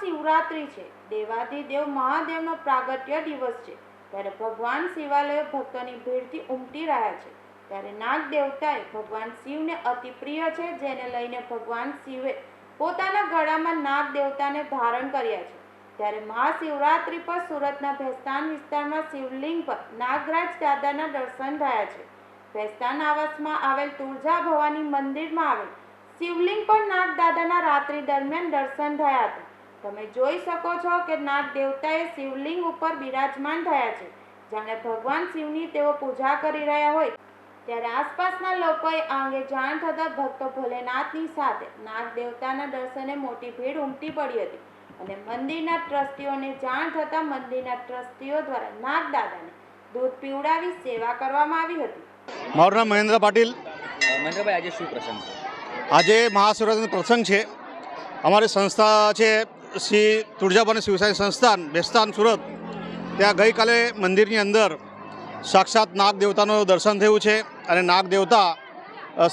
મહાશિવરાત્રિ છે. દેવાધિદેવ મહાદેવનો પ્રાગટ્ય દિવસ છે. ત્યારે ભગવાન શિવાલય ભક્તોની ભીડથી ઉમટી રહ્યા છે. ત્યારે નાગ દેવતાએ ભગવાન શિવને અતિ પ્રિય છે, જેને લઈને ભગવાન શિવે પોતાના ગળામાં નાગ દેવતાને ધારણ કર્યા છે. ત્યારે મહાશિવરાત્રિ પર સુરતના ભેસ્તાન વિસ્તારમાં શિવલિંગ પર નાગરાજ દાદાના દર્શન થયા છે. ભેસ્તાન આવાસમાં આવેલ તુળજા ભવાની મંદિરમાં આવેલ શિવલિંગ પર નાગ દાદાના રાત્રિ દરમિયાન દર્શન થયા હતા. તમે જોઈ શકો છો કે નાગ દેવતાએ શિવલિંગ ઉપર બિરાજમાન થયા છે. જાણે ભગવાન શિવની તેઓ પૂજા કરી રહ્યા હોય. ત્યારે આસપાસના લોકોએ આ અંગે જાણ થતાં ભક્તો ભોલેનાથની સાથે નાગ દેવતાના દર્શને મોટી ભીડ ઉમટી પડી હતી. અને મંદિરના ટ્રસ્ટીઓને જાણ થતાં મંદિરના ટ્રસ્ટીઓ દ્વારા નાગ દાદાને દૂધ પીવડાવી સેવા કરવામાં આવી હતી. મારું નામ મહેન્દ્ર પાટીલ. મહેન્દ્રભાઈ આજે શું પ્રસંગ છે? આજે મહાશિવરાત્રિનો પ્રસંગ છે. અમારી સંસ્થા છે શ્રી તુળજાભાની શિવસાઈ સંસ્થાન બેસ્તાન સુરત, ત્યાં ગઈકાલે મંદિરની અંદર સાક્ષાત નાગ દેવતાનું દર્શન થયું છે અને નાગ દેવતા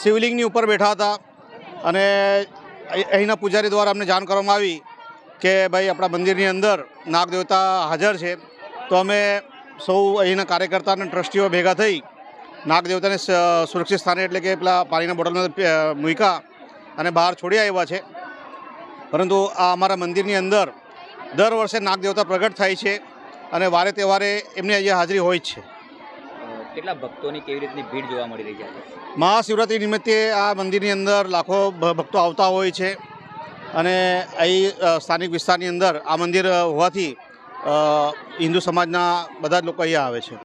શિવલિંગની ઉપર બેઠા હતા અને અહીંના પૂજારી દ્વારા અમને જાણ કરવામાં આવી કે ભાઈ આપણા મંદિરની અંદર નાગ દેવતા હાજર છે. તો અમે સૌ અહીંના કાર્યકર્તા અને ટ્રસ્ટીઓ ભેગા થઈ નાગ દેવતાને સ- સુરક્ષિત સ્થાને એટલે કે પેલા પાણીના બોટલમાં મૂક્યા અને બહાર છોડી આવ્યા છે. પરંતુ આ અમારા મંદિરની અંદર દર વર્ષે નાગ દેવતા પ્રગટ થાય છે અને વારે તહેવારે એમની અહીંયા હાજરી હોય છે. કેટલા ભક્તોની કેવી રીતની ભીડ જોવા મળી રહી છે મહાશિવરાત્રિ નિમિત્તે આ મંદિરની અંદર લાખો ભક્તો આવતા હોય છે અને અહીં સ્થાનિક વિસ્તારની અંદર આ મંદિર હોવાથી હિન્દુ સમાજના બધા જ લોકો અહીંયા આવે છે.